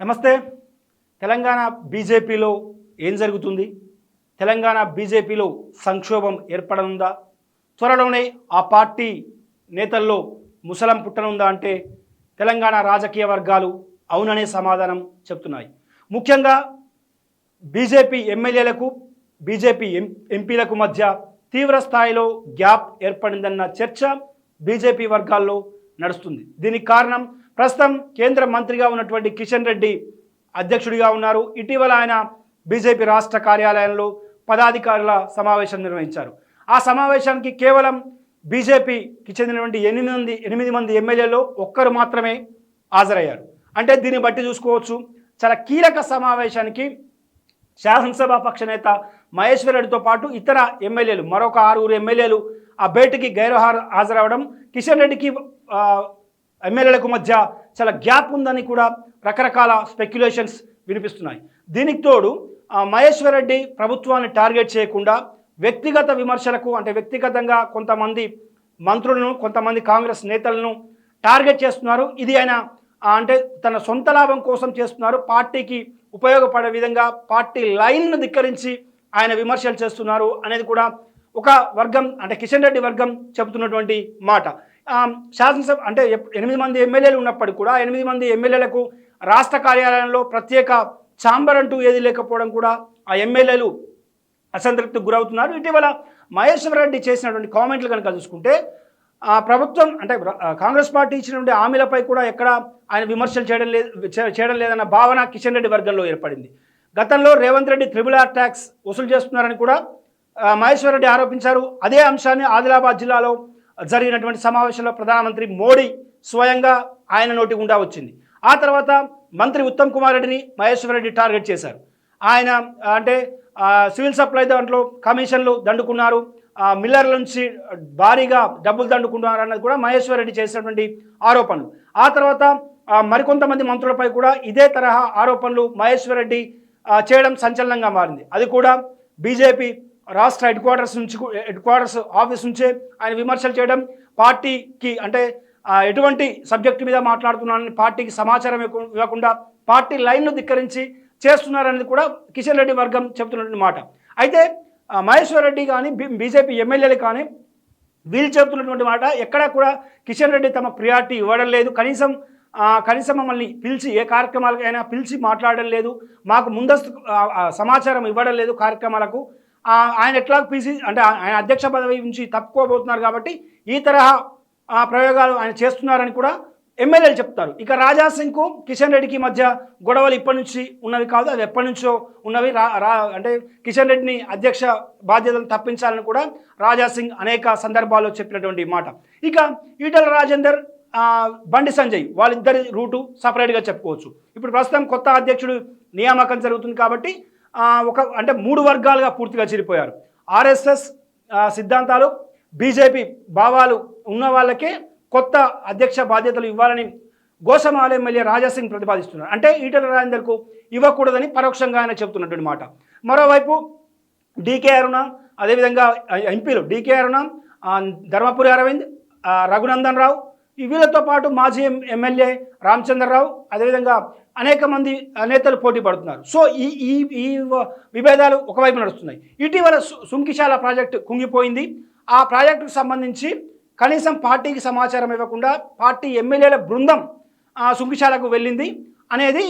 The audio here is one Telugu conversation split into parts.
నమస్తే. తెలంగాణ బీజేపీలో ఏం జరుగుతుంది? తెలంగాణ బీజేపీలో సంక్షోభం ఏర్పడనుందా? త్వరలోనే ఆ పార్టీ నేతల్లో ముసలం పుట్టనుందా అంటే తెలంగాణ రాజకీయ వర్గాలు అవుననే సమాధానం చెప్తున్నాయి. ముఖ్యంగా బీజేపీ ఎమ్మెల్యేలకు బీజేపీ ఎం ఎంపీలకు మధ్య తీవ్ర స్థాయిలో గ్యాప్ ఏర్పడిందన్న చర్చ బీజేపీ వర్గాల్లో నడుస్తుంది. దీనికి కారణం ప్రస్తుతం కేంద్ర మంత్రిగా ఉన్నటువంటి కిషన్ రెడ్డి అధ్యక్షుడిగా ఉన్నారు. ఇటీవల ఆయన బీజేపీ రాష్ట్ర కార్యాలయంలో పదాధికారుల సమావేశం నిర్వహించారు. ఆ సమావేశానికి కేవలం బీజేపీకి చెందినటువంటి ఎనిమిది మంది ఎనిమిది మంది ఎమ్మెల్యేలు ఒక్కరు మాత్రమే హాజరయ్యారు. అంటే దీన్ని బట్టి చూసుకోవచ్చు. చాలా కీలక సమావేశానికి శాసనసభ పక్ష నేత మహేశ్వర్ రెడ్డితో పాటు ఇతర ఎమ్మెల్యేలు మరొక ఆరుగురు ఎమ్మెల్యేలు ఆ భేటీకి గైరు హాజరవడం కిషన్ రెడ్డికి ఎమ్మెల్యేలకు మధ్య చాలా గ్యాప్ ఉందని కూడా రకరకాల స్పెక్యులేషన్స్ వినిపిస్తున్నాయి. దీనికి తోడు ఆ, మహేశ్వర్ రెడ్డి ప్రభుత్వాన్ని టార్గెట్ చేయకుండా వ్యక్తిగత విమర్శలకు అంటే వ్యక్తిగతంగా కొంతమంది మంత్రులను కొంతమంది కాంగ్రెస్ నేతలను టార్గెట్ చేస్తున్నారు. ఇది ఆయన అంటే తన సొంత లాభం కోసం చేస్తున్నారు. పార్టీకి ఉపయోగపడే విధంగా పార్టీ లైన్ను ధిక్కరించి ఆయన విమర్శలు చేస్తున్నారు అనేది కూడా ఒక వర్గం అంటే కిషన్ రెడ్డి వర్గం చెబుతున్నటువంటి మాట. శాసనసభ అంటే ఎనిమిది మంది ఎమ్మెల్యేలు ఉన్నప్పటికీ కూడా ఎనిమిది మంది ఎమ్మెల్యేలకు రాష్ట్ర కార్యాలయంలో ప్రత్యేక ఛాంబర్ అంటూ ఏది లేకపోవడం కూడా ఆ ఎమ్మెల్యేలు అసంతృప్తికి గురవుతున్నారు. ఇటీవల మహేశ్వర రెడ్డి చేసినటువంటి కామెంట్లు కనుక చూసుకుంటే ఆ ప్రభుత్వం అంటే కాంగ్రెస్ పార్టీ ఇచ్చినటువంటి హామీలపై కూడా ఎక్కడ ఆయన విమర్శలు చేయడం లేదు చేయడం లేదన్న భావన కిషన్ రెడ్డి వర్గంలో ఏర్పడింది. గతంలో Revanth Reddy triple R tax వసూలు చేస్తున్నారని కూడా మహేశ్వరరెడ్డి రెడ్డి ఆరోపించారు. అదే అంశాన్ని ఆదిలాబాద్ జిల్లాలో జరిగినటువంటి సమావేశంలో ప్రధానమంత్రి మోడీ స్వయంగా ఆయన నోటి గుండా వచ్చింది. ఆ తర్వాత మంత్రి ఉత్తమ్ కుమార్ రెడ్డిని మహేశ్వర రెడ్డి టార్గెట్ చేశారు. ఆయన అంటే సివిల్ సప్లై దాంట్లో కమిషన్లు దండుకున్నారు. మిల్లర్ల నుంచి భారీగా డబ్బులు దండుకున్నారు అన్నది కూడా మహేశ్వర రెడ్డి చేసినటువంటి ఆరోపణలు. ఆ తర్వాత మరికొంతమంది మంత్రులపై కూడా ఇదే తరహా ఆరోపణలు మహేశ్వర రెడ్డి చేయడం సంచలనంగా మారింది. అది కూడా బీజేపీ రాష్ట్ర హెడ్ క్వార్టర్స్ నుంచి హెడ్ క్వార్టర్స్ ఆఫీస్ నుంచే ఆయన విమర్శలు చేయడం పార్టీకి అంటే ఎటువంటి సబ్జెక్టు మీద మాట్లాడుతున్నానని పార్టీకి సమాచారం ఇవ్వకుండా పార్టీ లైన్ను ధిక్కరించి చేస్తున్నారనేది కూడా కిషన్ రెడ్డి వర్గం చెబుతున్నటువంటి మాట. అయితే మహేశ్వర్ రెడ్డి కానీ బీజేపీ ఎమ్మెల్యేలు కానీ వీళ్ళు చెబుతున్నటువంటి మాట ఎక్కడా కూడా కిషన్ రెడ్డి తమ ప్రియారిటీ ఇవ్వడం లేదు. కనీసం కనీసం మమ్మల్ని పిలిచి ఏ కార్యక్రమాలకైనా పిలిచి మాట్లాడడం లేదు. మాకు ముందస్తు సమాచారం ఇవ్వడం లేదు కార్యక్రమాలకు. ఆయన ఎట్లా పీసీ అంటే ఆయన అధ్యక్ష పదవి నుంచి తప్పుకోబోతున్నారు కాబట్టి ఈ తరహా ఆ, ప్రయోగాలు ఆయన చేస్తున్నారని కూడా ఎమ్మెల్యేలు చెప్తారు. ఇక రాజా సింగ్కు కిషన్ రెడ్డికి మధ్య గొడవలు ఇప్పటి నుంచి ఉన్నవి కాదు అవి ఎప్పటి నుంచో ఉన్నవి. రా రా అంటే కిషన్ రెడ్డిని అధ్యక్ష బాధ్యతలు తప్పించాలని కూడా రాజా సింగ్ అనేక సందర్భాల్లో చెప్పినటువంటి మాట. ఇక ఈటల రాజేందర్ బండి సంజయ్ వాళ్ళిద్దరి రూటు సపరేట్గా చెప్పుకోవచ్చు. ఇప్పుడు ప్రస్తుతం కొత్త అధ్యక్షుడు నియామకం జరుగుతుంది కాబట్టి ఒక అంటే మూడు వర్గాలుగా పూర్తిగా చిరిపోయారు. ఆర్ఎస్ఎస్ సిద్ధాంతాలు బీజేపీ భావాలు ఉన్న వాళ్ళకే కొత్త అధ్యక్ష బాధ్యతలు ఇవ్వాలని గోసమాల ఎమ్మెల్యే రాజాసింగ్ ప్రతిపాదిస్తున్నారు. అంటే ఈటల రాజేందర్కు ఇవ్వకూడదని పరోక్షంగా ఆయన చెబుతున్నటువంటి మాట. మరోవైపు డీకే అరుణ అదేవిధంగా ఎంపీలు డీకే అరుణ ధర్మపురి అరవింద్ రఘునందన్ రావు వీళ్ళతో పాటు మాజీ ఎం- ఎమ్మెల్యే రామచంద్రరావు అదేవిధంగా అనేక మంది నేతలు పోటీ పడుతున్నారు. సో ఈ ఈ ఈ విభేదాలు ఒకవైపు నడుస్తున్నాయి. ఇటీవల సుంకిశాల ప్రాజెక్టు కుంగిపోయింది. ఆ ప్రాజెక్టుకు సంబంధించి కనీసం పార్టీకి సమాచారం ఇవ్వకుండా పార్టీ ఎమ్మెల్యేల బృందం ఆ సుంకిశాలకు వెళ్ళింది అనేది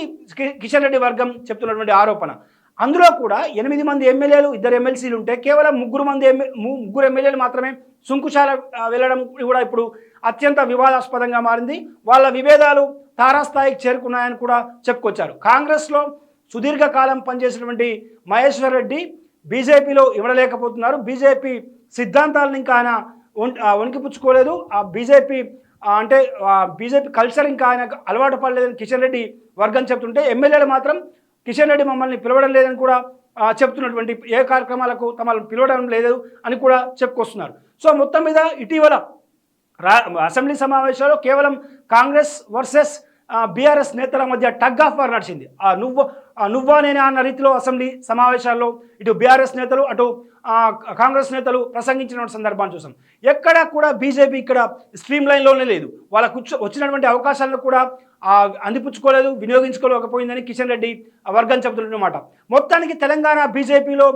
కిషన్ రెడ్డి వర్గం చెప్తున్నటువంటి ఆరోపణ. అందులో కూడా ఎనిమిది మంది ఎమ్మెల్యేలు ఇద్దరు ఎమ్మెల్సీలు ఉంటే కేవలం ముగ్గురు మంది ఎమ్మె ముగ్గురు ఎమ్మెల్యేలు మాత్రమే సుంకుశాల వెళ్ళడం కూడా ఇప్పుడు అత్యంత వివాదాస్పదంగా మారింది. వాళ్ళ విభేదాలు తారాస్థాయికి చేరుకున్నాయని కూడా చెప్పుకొచ్చారు. కాంగ్రెస్లో సుదీర్ఘకాలం పనిచేసినటువంటి మహేశ్వర్ రెడ్డి బీజేపీలో ఇవ్వలేకపోతున్నారు. బీజేపీ సిద్ధాంతాలను ఇంకా ఆయన వణికిపుచ్చుకోలేదు. ఆ బీజేపీ అంటే బీజేపీ కల్చర్ ఇంకా ఆయన అలవాటు పడలేదని కిషన్ రెడ్డి వర్గం చెప్తుంటే ఎమ్మెల్యేలు మాత్రం కిషన్ రెడ్డి మమ్మల్ని పిలవడం లేదని కూడా చెప్తున్నటువంటి ఏ కార్యక్రమాలకు తమను పిలవడం లేదు అని కూడా చెప్పుకొస్తున్నారు. సో మొత్తం మీద ఇటీవల అసెంబ్లీ సమావేశాల్లో కేవలం కాంగ్రెస్ వర్సెస్ బీఆర్ఎస్ నేతల మధ్య టగ్ ఆఫ్ వార్ నడిచింది. ఆ నువ్వు ఆ నువ్వా నేనే అన్న రీతిలో అసెంబ్లీ సమావేశాల్లో ఇటు బీఆర్ఎస్ నేతలు అటు కాంగ్రెస్ నేతలు ప్రసంగించిన సందర్భాన్ని చూసాం. ఎక్కడా కూడా బీజేపీ ఇక్కడ స్ట్రీమ్ లైన్లోనే లేదు. వాళ్ళకు కూర్చో వచ్చినటువంటి అవకాశాలను కూడా అందిపుచ్చుకోలేదు వినియోగించుకోలేకపోయిందని కిషన్ రెడ్డి వర్గం చెబుతున్నమాట మొత్తానికి తెలంగాణ బీజేపీలో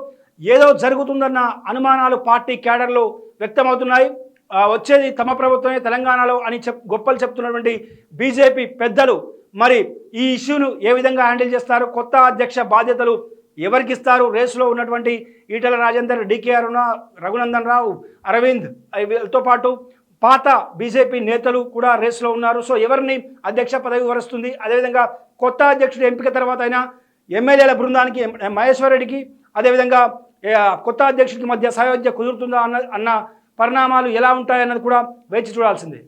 ఏదో జరుగుతుందన్న అనుమానాలు పార్టీ క్యాడర్లో వ్యక్తమవుతున్నాయి. వచ్చేది తమ ప్రభుత్వమే తెలంగాణలో అని చెప్ గొప్పలు చెప్తున్నటువంటి బీజేపీ పెద్దలు. మరి ఈ ఇష్యూను ఏ విధంగా హ్యాండిల్ చేస్తారు? కొత్త అధ్యక్ష బాధ్యతలు ఎవరికి ఇస్తారు రేసులో ఉన్నటువంటి ఈటల రాజేందర్ డికే అరుణ రఘునందన్ రావు అరవింద్ వీళ్ళతో పాటు పాత బీజేపీ నేతలు కూడా రేసులో ఉన్నారు. సో ఎవరిని అధ్యక్ష పదవి వరుస్తుంది? అదేవిధంగా కొత్త అధ్యక్షుడు ఎంపిక తర్వాత అయినా ఎమ్మెల్యేల బృందానికి మహేశ్వరరెడ్డికి రెడ్డికి అదేవిధంగా కొత్త అధ్యక్షుడికి మధ్య సయోధ్య కుదురుతుందా అన్న అన్న పరిణామాలు ఎలా ఉంటాయన్నది కూడా వేచి చూడాల్సిందే.